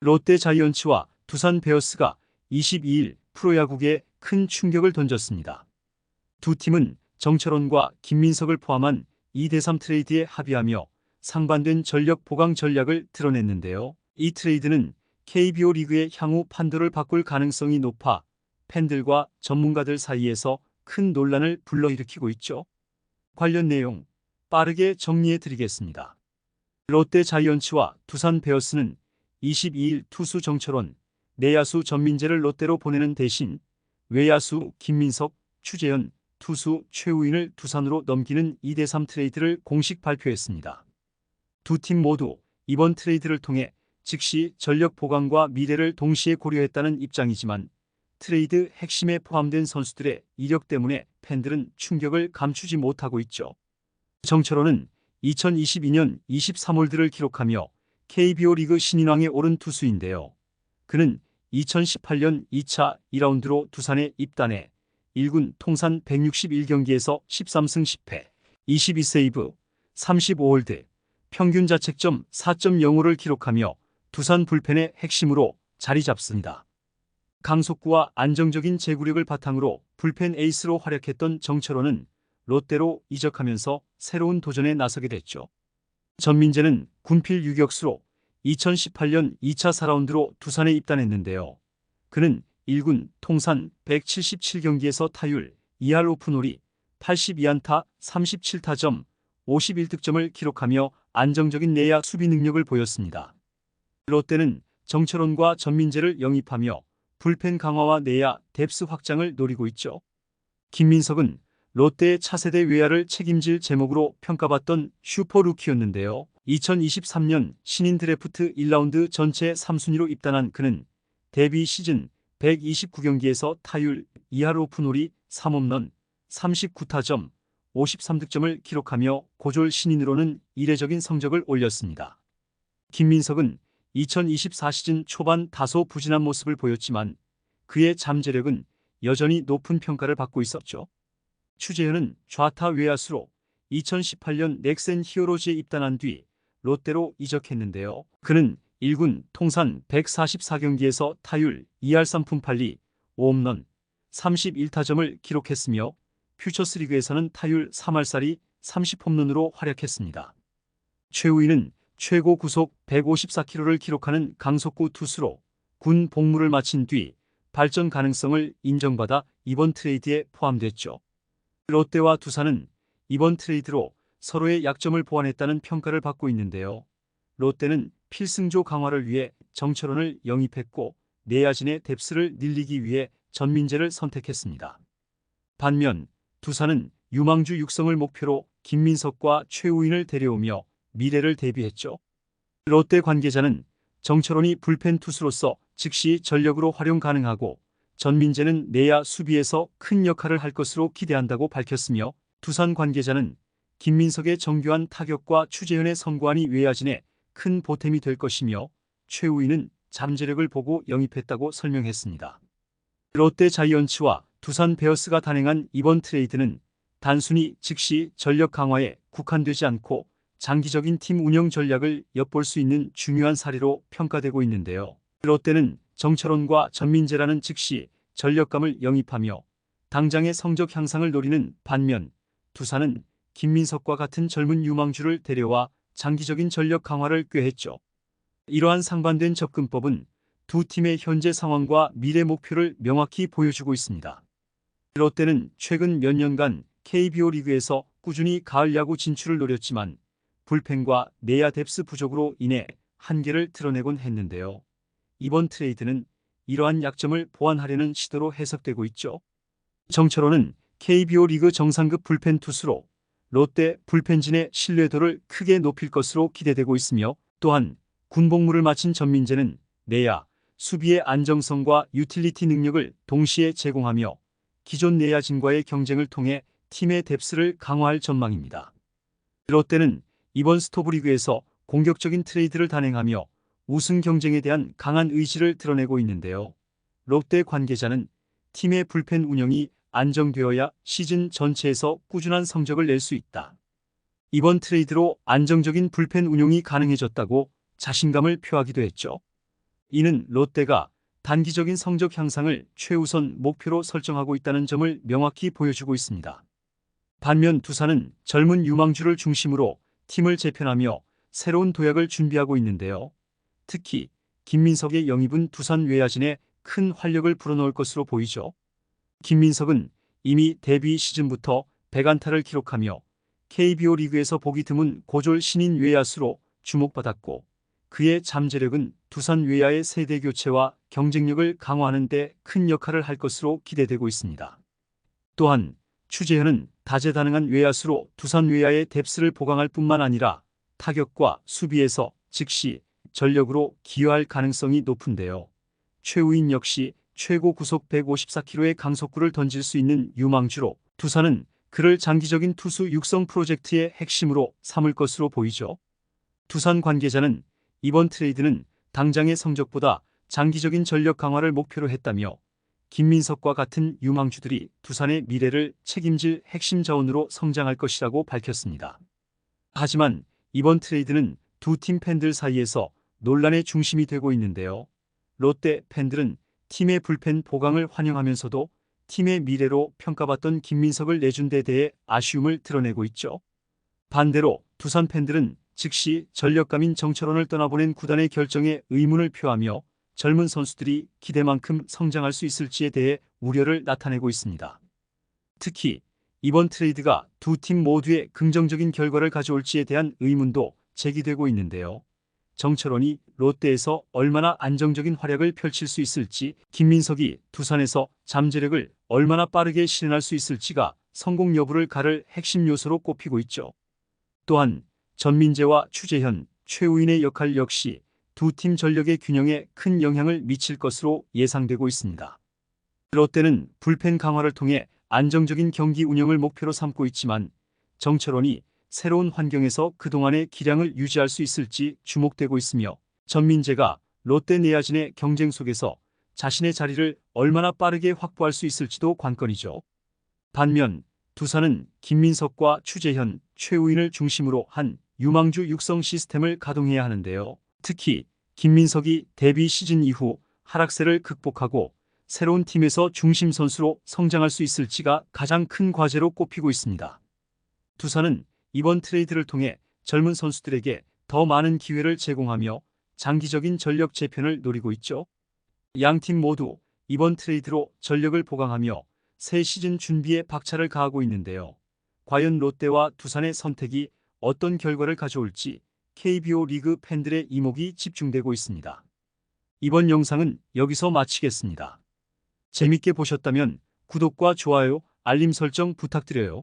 롯데 자이언츠와 두산 베어스가 22일 프로야구계에 큰 충격을 던졌습니다. 두 팀은 정철원과 김민석을 포함한 2대3 트레이드에 합의하며 상반된 전력 보강 전략을 드러냈는데요. 이 트레이드는 KBO 리그의 향후 판도를 바꿀 가능성이 높아 팬들과 전문가들 사이에서 큰 논란을 불러일으키고 있죠. 관련 내용 빠르게 정리해 드리겠습니다. 롯데 자이언츠와 두산 베어스는 22일 투수 정철원, 내야수 전민재를 롯데로 보내는 대신 외야수 김민석, 추재현, 투수 최우인을 두산으로 넘기는 2대3 트레이드를 공식 발표했습니다. 두 팀 모두 이번 트레이드를 통해 즉시 전력 보강과 미래를 동시에 고려했다는 입장이지만 트레이드 핵심에 포함된 선수들의 이력 때문에 팬들은 충격을 감추지 못하고 있죠. 정철호는 2022년 23홀드를 기록하며 KBO 리그 신인왕에 오른 투수인데요. 그는 2018년 2차 2라운드로 두산에 입단해 1군 통산 161경기에서 13승 10패, 22세이브, 35홀드, 평균 자책점 4.05를 기록하며 두산 불펜의 핵심으로 자리 잡습니다. 강속구와 안정적인 제구력을 바탕으로 불펜 에이스로 활약했던 정철호는 롯데로 이적하면서 새로운 도전에 나서게 됐죠. 전민재는 군필 유격수로 2018년 2차 4라운드로 두산에 입단했는데요. 그는 1군 통산 177경기에서 타율 2할 오픈홀이 82안타 37타점 51득점을 기록하며 안정적인 내야 수비 능력을 보였습니다. 롯데는 정철원과 전민재를 영입하며 불펜 강화와 내야 뎁스 확장을 노리고 있죠. 김민석은 롯데의 차세대 외야를 책임질 제목으로 평가받던 슈퍼루키였는데요. 2023년 신인 드래프트 1라운드 전체 3순위로 입단한 그는 데뷔 시즌 129경기에서 타율 2할 오픈홀이 3홈런 39타점 53득점을 기록하며 고졸 신인으로는 이례적인 성적을 올렸습니다. 김민석은 2024 시즌 초반 다소 부진한 모습을 보였지만 그의 잠재력은 여전히 높은 평가를 받고 있었죠. 추재현은 좌타 외야수로 2018년 넥센 히어로즈에 입단한 뒤 롯데로 이적했는데요. 그는 1군 통산 144경기에서 타율 2할 3푼 8리 5홈런 31타점을 기록했으며 퓨처스리그에서는 타율 3할살이 30홈런으로 활약했습니다. 최우희는 최고 구속 154km를 기록하는 강속구 투수로 군 복무를 마친 뒤 발전 가능성을 인정받아 이번 트레이드에 포함됐죠. 롯데와 두산은 이번 트레이드로 서로의 약점을 보완했다는 평가를 받고 있는데요. 롯데는 필승조 강화를 위해 정철원을 영입했고 내야진의 뎁스를 늘리기 위해 전민재를 선택했습니다. 반면 두산은 유망주 육성을 목표로 김민석과 최우인을 데려오며 미래를 대비했죠. 롯데 관계자는 정철원이 불펜 투수로서 즉시 전력으로 활용 가능하고 전민재는 내야 수비에서 큰 역할을 할 것으로 기대한다고 밝혔으며 두산 관계자는 김민석의 정교한 타격과 추재현의 선구안이 외야진에 큰 보탬이 될 것이며 최우희는 잠재력을 보고 영입했다고 설명했습니다. 롯데 자이언츠와 두산 베어스가 단행한 이번 트레이드는 단순히 즉시 전력 강화에 국한되지 않고 장기적인 팀 운영 전략을 엿볼 수 있는 중요한 사례로 평가되고 있는데요. 롯데는 정철원과 전민재라는 즉시 전력감을 영입하며 당장의 성적 향상을 노리는 반면 두산은 김민석과 같은 젊은 유망주를 데려와 장기적인 전력 강화를 꾀했죠. 이러한 상반된 접근법은 두 팀의 현재 상황과 미래 목표를 명확히 보여주고 있습니다. 롯데는 최근 몇 년간 KBO 리그에서 꾸준히 가을 야구 진출을 노렸지만 불펜과 내야 뎁스 부족으로 인해 한계를 드러내곤 했는데요. 이번 트레이드는 이러한 약점을 보완하려는 시도로 해석되고 있죠. 정철호는 KBO 리그 정상급 불펜 투수로 롯데 불펜진의 신뢰도를 크게 높일 것으로 기대되고 있으며 또한 군복무를 마친 전민재는 내야, 수비의 안정성과 유틸리티 능력을 동시에 제공하며 기존 내야진과의 경쟁을 통해 팀의 뎁스를 강화할 전망입니다. 롯데는 이번 스토브리그에서 공격적인 트레이드를 단행하며 우승 경쟁에 대한 강한 의지를 드러내고 있는데요. 롯데 관계자는 팀의 불펜 운영이 안정되어야 시즌 전체에서 꾸준한 성적을 낼 수 있다. 이번 트레이드로 안정적인 불펜 운용이 가능해졌다고 자신감을 표하기도 했죠. 이는 롯데가 단기적인 성적 향상을 최우선 목표로 설정하고 있다는 점을 명확히 보여주고 있습니다. 반면 두산은 젊은 유망주를 중심으로 팀을 재편하며 새로운 도약을 준비하고 있는데요. 특히 김민석의 영입은 두산 외야진에 큰 활력을 불어넣을 것으로 보이죠. 김민석은 이미 데뷔 시즌부터 100안타를 기록하며 KBO 리그에서 보기 드문 고졸 신인 외야수로 주목받았고 그의 잠재력은 두산 외야의 세대 교체와 경쟁력을 강화하는 데 큰 역할을 할 것으로 기대되고 있습니다. 또한 추재현은 다재다능한 외야수로 두산 외야의 뎁스를 보강할 뿐만 아니라 타격과 수비에서 즉시 전력으로 기여할 가능성이 높은데요. 최우인 역시 최고 구속 154km의 강속구를 던질 수 있는 유망주로 두산은 그를 장기적인 투수 육성 프로젝트의 핵심으로 삼을 것으로 보이죠. 두산 관계자는 이번 트레이드는 당장의 성적보다 장기적인 전력 강화를 목표로 했다며 김민석과 같은 유망주들이 두산의 미래를 책임질 핵심 자원으로 성장할 것이라고 밝혔습니다. 하지만 이번 트레이드는 두 팀 팬들 사이에서 논란의 중심이 되고 있는데요. 롯데 팬들은 팀의 불펜 보강을 환영하면서도 팀의 미래로 평가받던 김민석을 내준 데 대해 아쉬움을 드러내고 있죠. 반대로 두산 팬들은 즉시 전력감인 정철원을 떠나보낸 구단의 결정에 의문을 표하며 젊은 선수들이 기대만큼 성장할 수 있을지에 대해 우려를 나타내고 있습니다. 특히 이번 트레이드가 두 팀 모두의 긍정적인 결과를 가져올지에 대한 의문도 제기되고 있는데요. 정철원이 롯데에서 얼마나 안정적인 활약을 펼칠 수 있을지, 김민석이 두산에서 잠재력을 얼마나 빠르게 실현할 수 있을지가 성공 여부를 가를 핵심 요소로 꼽히고 있죠. 또한 전민재와 추재현, 최우인의 역할 역시 두 팀 전력의 균형에 큰 영향을 미칠 것으로 예상되고 있습니다. 롯데는 불펜 강화를 통해 안정적인 경기 운영을 목표로 삼고 있지만 정철원이 새로운 환경에서 그동안의 기량을 유지할 수 있을지 주목되고 있으며 전민재가 롯데 내야진의 경쟁 속에서 자신의 자리를 얼마나 빠르게 확보할 수 있을지도 관건이죠. 반면 두산은 김민석과 추재현, 최우인을 중심으로 한 유망주 육성 시스템을 가동해야 하는데요. 특히 김민석이 데뷔 시즌 이후 하락세를 극복하고 새로운 팀에서 중심 선수로 성장할 수 있을지가 가장 큰 과제로 꼽히고 있습니다. 두산은 이번 트레이드를 통해 젊은 선수들에게 더 많은 기회를 제공하며 장기적인 전력 재편을 노리고 있죠. 양 팀 모두 이번 트레이드로 전력을 보강하며 새 시즌 준비에 박차를 가하고 있는데요. 과연 롯데와 두산의 선택이 어떤 결과를 가져올지 KBO 리그 팬들의 이목이 집중되고 있습니다. 이번 영상은 여기서 마치겠습니다. 재밌게 보셨다면 구독과 좋아요, 알림 설정 부탁드려요.